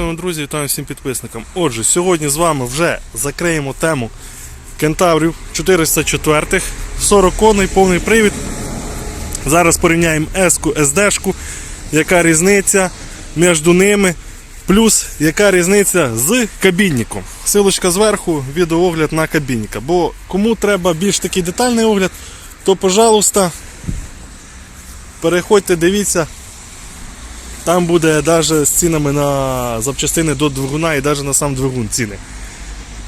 друзі, вітаю всім підписникам. Отже, сьогодні з вами вже закриємо тему кентаврів 404 40 коней, повний привід. Зараз порівняємо S-ку, SD-шку, яка різниця між ними, плюс яка різниця з кабінником. Силочка зверху, відеоогляд на кабінника. Бо кому треба більш такий детальний огляд, то, пожалуйста, переходьте, дивіться. Там буде навіть з цінами на запчастини до двигуна і навіть на сам двигун ціни.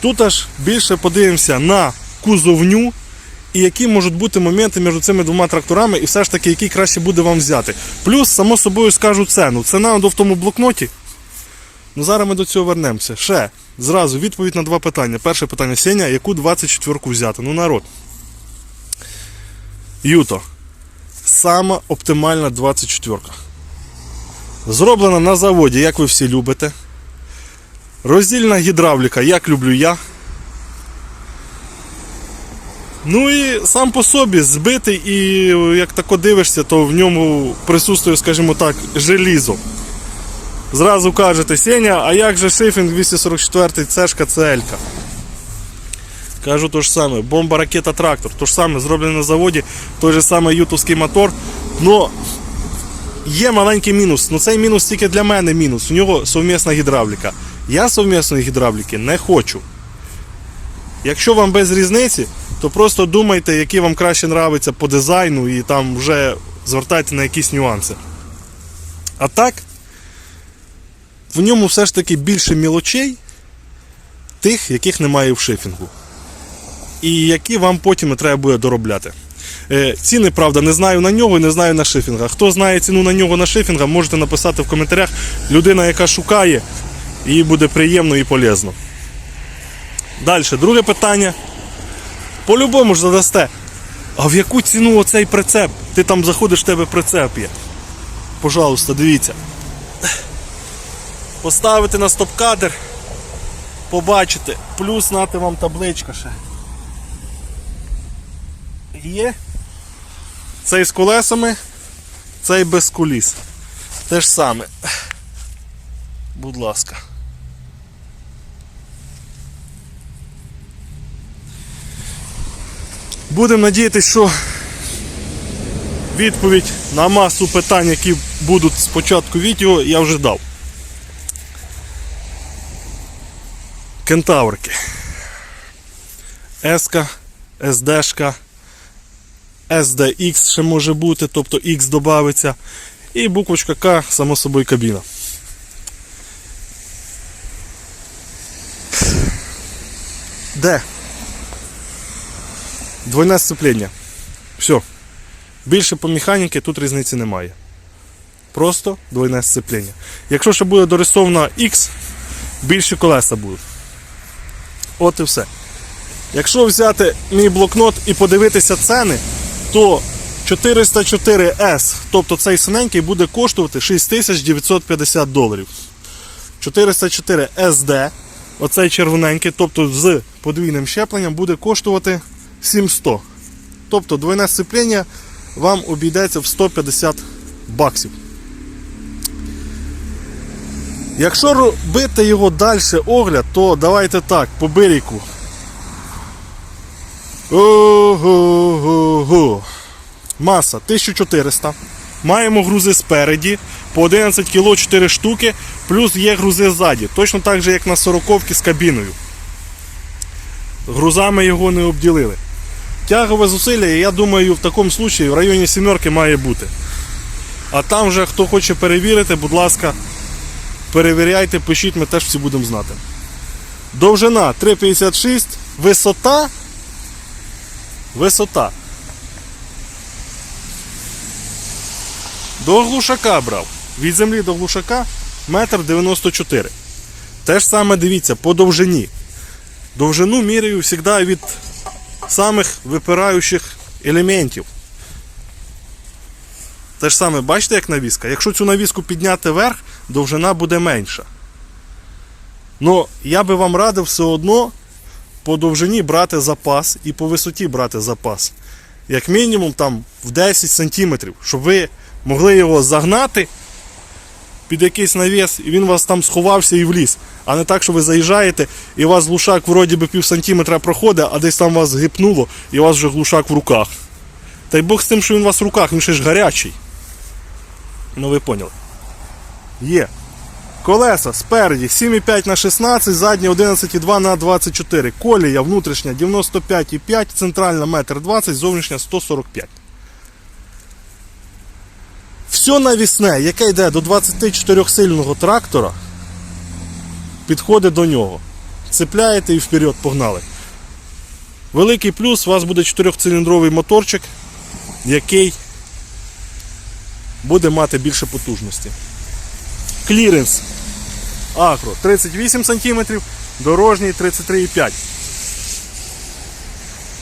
Тут аж більше подивимося на кузовню і які можуть бути моменти між цими двома тракторами, і все ж таки, який краще буде вам взяти. Плюс, само собою скажу ціну. Ціна в тому блокноті. Ну зараз ми до цього вернемося. Ще зразу відповідь на два питання. Перше питання Сеня, яку 24-ку взяти? Ну, народ. Юто. Сама оптимальна 24-ка. Зроблена на заводі, як ви всі любите. Роздільна гідравліка, як люблю я. Ну і сам по собі збитий, і як тако дивишся, то в ньому присутствує, скажімо так, желізо. Зразу кажете, Сеня, а як же шифінг 244 цешка CL? Кажу то ж саме, бомба, ракета, трактор. То ж саме, зроблений на заводі, той же самий ютовський мотор. Но Є маленький мінус, ну цей мінус тільки для мене мінус. У нього совмісна гідравліка. Я совмісної гідравліки не хочу. Якщо вам без різниці, то просто думайте, який вам краще нравиться по дизайну і там вже звертайте на якісь нюанси. А так, в ньому все ж таки більше мілочей, тих, яких немає в шифінгу. І які вам потім треба буде доробляти. Е, Ціни, правда, не знаю на нього і не знаю на шифінга. Хто знає ціну на нього на шифінга, можете написати в коментарях. Людина, яка шукає, їй буде приємно і полезно. Далі, друге питання. По-любому ж задасте. А в яку ціну оцей прицеп? Ти там заходиш, в тебе прицеп є. Пожалуйста, дивіться. Поставити на стоп-кадр, побачите, плюс нати вам табличка ще. Є. Цей з колесами, цей без коліс. Те ж саме. Будь ласка. Будемо надіятися, що відповідь на масу питань, які будуть спочатку відео, я вже дав. Кентаврики. Еска, СДшка. SDX ще може бути, тобто X додається. І буквочка К, само собою кабіна. Де? Двойне сцеплення. Все. Більше по механіки тут різниці немає. Просто двойне сцеплення. Якщо ще буде дорисована X, більші колеса будуть. От і все. Якщо взяти мій блокнот і подивитися ціни, то 404S, тобто цей синенький, буде коштувати 6950 доларів. 404 SD, оцей червоненький, тобто з подвійним щепленням, буде коштувати 700. Тобто двойне сцеплення вам обійдеться в 150 баксів. Якщо робити його далі огляд, то давайте так, по берегу. Ого-го. Маса 1400. Маємо грузи спереді. По 11 кг 4 штуки, плюс є грузи ззаді. Точно так же, як на 40 з кабіною. Грузами його не обділили. Тягове зусилля, я думаю, в такому случаї в районі сімерки має бути. А там вже хто хоче перевірити, будь ласка, перевіряйте, пишіть, ми теж всі будемо знати. Довжина 3,56, висота Висота. До глушака брав. Від землі до глушака 1,94 м. Те ж саме дивіться по довжині. Довжину міряю завжди від самих випираючих елементів. Те ж саме, бачите, як навіска? Якщо цю навіску підняти вверх, довжина буде менша. Ну, я би вам радив все одно по довжині брати запас і по висоті брати запас. Як мінімум там в 10 см, щоб ви могли його загнати, під якийсь навіс, і він вас там сховався і вліз. А не так, що ви заїжджаєте, і у вас глушак вроді би пів сантиметра проходить, а десь там вас гипнуло, і у вас вже глушак в руках. Та й Бог з тим, що він у вас в руках, він ще ж гарячий. Ну ви поняли. Є. Колеса спереді 7,5 на 16, задні 11,2 на 24. Колія внутрішня 95,5, центральна 1,20 м, зовнішня 145 Все навісне, яке йде до 24-сильного трактора, підходить до нього. Цепляєте і вперед погнали. Великий плюс, у вас буде 4-циліндровий моторчик, який буде мати більше потужності. Кліренс Акро 38 см, дорожній 33,5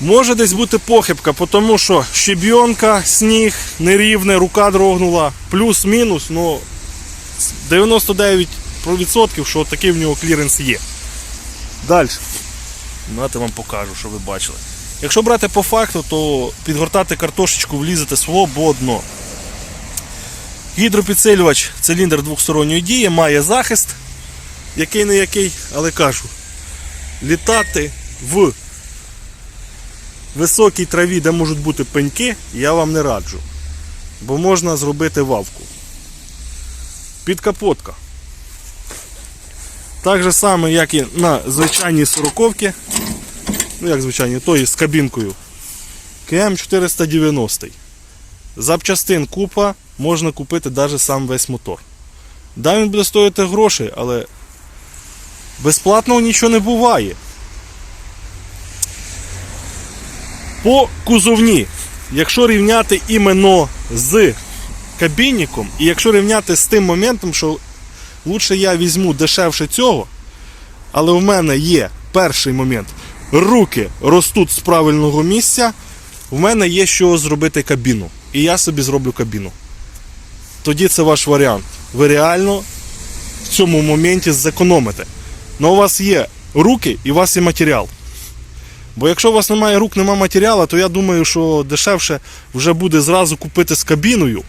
Може десь бути похибка, тому що щебйонка, сніг, нерівне, рука дрогнула, плюс-мінус, ну 99%, що такий в нього кліренс є. Далі. Давайте вам покажу, що ви бачили. Якщо брати по факту, то підгортати картошечку влізете свободно. Гідропідсилювач циліндр двохсторонньої дії, має захист, який не який, але кажу, літати в високій траві, де можуть бути пеньки, я вам не раджу. Бо можна зробити вавку. Підкапотка. Так же саме, як і на звичайній сороковці. Ну, як звичайні, тої з кабінкою. КМ 490. Запчастин купа, можна купити навіть сам весь мотор. Да, він буде стоїти грошей, але безплатного нічого не буває. По кузовні, якщо рівняти іменно з кабінником, і якщо рівняти з тим моментом, що лучше я візьму дешевше цього, але в мене є перший момент. Руки ростуть з правильного місця, в мене є що зробити кабіну. І я собі зроблю кабіну. Тоді це ваш варіант. Ви реально в цьому моменті зекономите. Но у вас є руки і у вас є матеріал. Бо якщо у вас немає рук, немає матеріалу, то я думаю, що дешевше вже буде зразу купити з кабіною,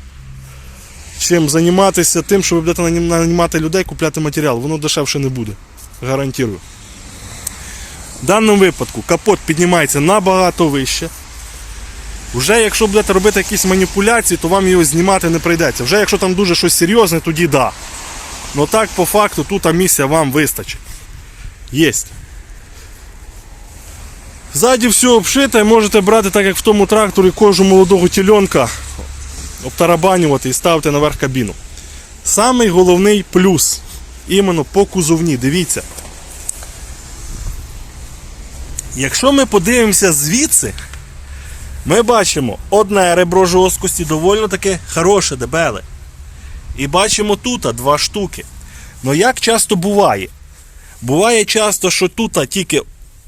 чим займатися тим, що ви будете нанімати людей, купляти матеріал. Воно дешевше не буде. Гарантую. В даному випадку капот піднімається набагато вище. Вже якщо будете робити якісь маніпуляції, то вам його знімати не прийдеться. Вже якщо там дуже щось серйозне, тоді да. Ну так, по факту, тут місця вам вистачить. Єсть. Ззаді все обшите, можете брати, так як в тому тракторі, кожу молодого тільонка, обтарабанювати і ставити наверх кабіну. Самий головний плюс іменно по кузовні, дивіться. Якщо ми подивимося звідси, ми бачимо одне ребро жорсткості, доволі таке хороше, дебеле. І бачимо тут два штуки. Ну як часто буває? Буває часто, що тут тільки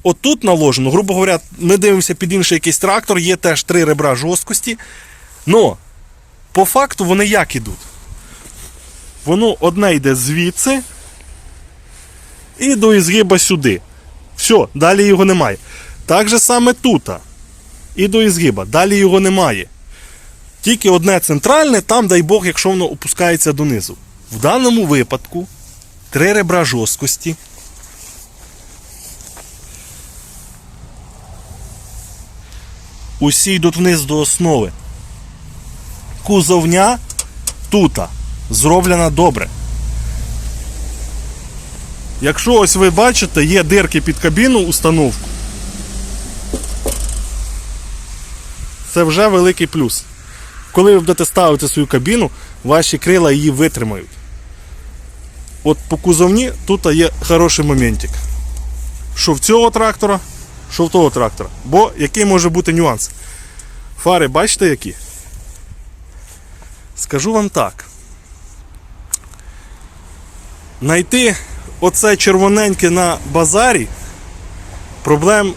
отут наложено, грубо говоря, ми дивимося під інший якийсь трактор, є теж три ребра жорсткості. Но по факту вони як ідуть? Воно одне йде звідси і до ізгиба сюди. Все, далі його немає. Так же саме тут. І до ізгиба. Далі його немає. Тільки одне центральне, там, дай Бог, якщо воно опускається донизу. В даному випадку три ребра жорсткості. Усі йдуть вниз до основи. Кузовня тута зроблена добре. Якщо ось ви бачите, є дирки під кабіну установку. Це вже великий плюс. Коли ви будете ставити свою кабіну, ваші крила її витримають. От по кузовні тут є хороший моментик. Що в цього трактора, що в того трактора. Бо який може бути нюанс? Фари, бачите які? Скажу вам так. Найти оце червоненьке на базарі проблем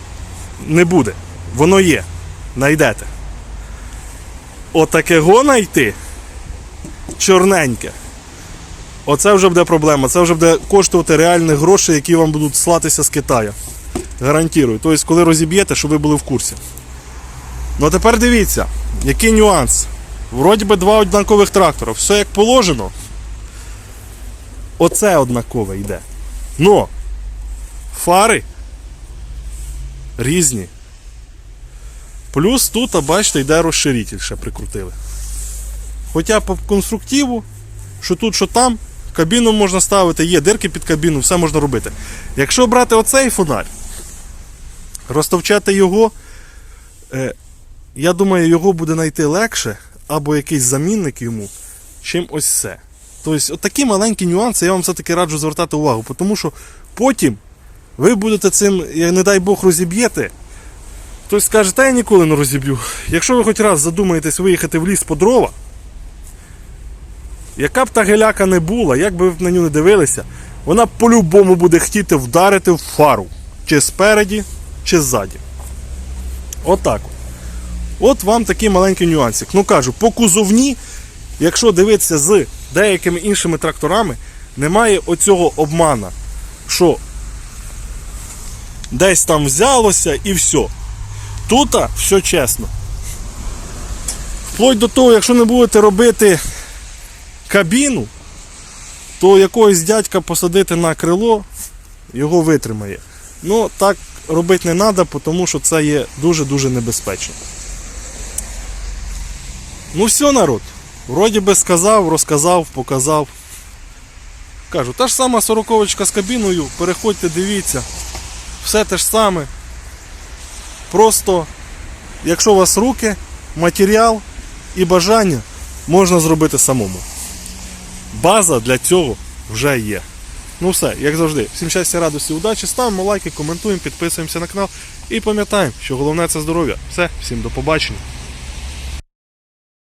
не буде. Воно є. Найдете. Отакего знайти чорненьке. Оце вже буде проблема. Це вже буде коштувати реальних грошей, які вам будуть слатися з Китаю. Гарантую. Тобто, коли розіб'єте, щоб ви були в курсі. Ну а тепер дивіться, який нюанс. Вроді би два однакових трактора. Все як положено. Оце однакове йде. Но фари різні. Плюс тут, бачите, йде розширитель ще прикрутили. Хоча по конструктиву, що тут, що там, кабіну можна ставити, є дирки під кабіну, все можна робити. Якщо брати оцей фонарь, розтовчати його, е, я думаю, його буде знайти легше, або якийсь замінник йому, чим ось це. Тобто, такі маленькі нюанси я вам все-таки раджу звертати увагу, тому що потім ви будете цим, не дай Бог, розіб'єте. Хтось скаже, та я ніколи не розіб'ю. Якщо ви хоч раз задумаєтесь виїхати в ліс по дрова, яка б та геляка не була, як би ви на нього не дивилися, вона по-любому буде хотіти вдарити в фару. Чи спереді, чи ззаді. Отак. От, от вам такий маленький нюансик. Ну кажу, по кузовні, якщо дивитися з деякими іншими тракторами, немає оцього обмана, що десь там взялося і все. Тут все чесно. Вплоть до того, якщо не будете робити кабіну, то якогось дядька посадити на крило, його витримає. Ну, так робити не треба, тому що це є дуже-дуже небезпечно. Ну все, народ. Вроді би сказав, розказав, показав. Кажу, та ж сама сороковочка з кабіною, переходьте, дивіться. Все те ж саме. Просто, якщо у вас руки, матеріал і бажання, можна зробити самому. База для цього вже є. Ну все, як завжди, всім щастя, радості, удачі, ставимо лайки, коментуємо, підписуємося на канал і пам'ятаємо, що головне це здоров'я. Все, всім до побачення.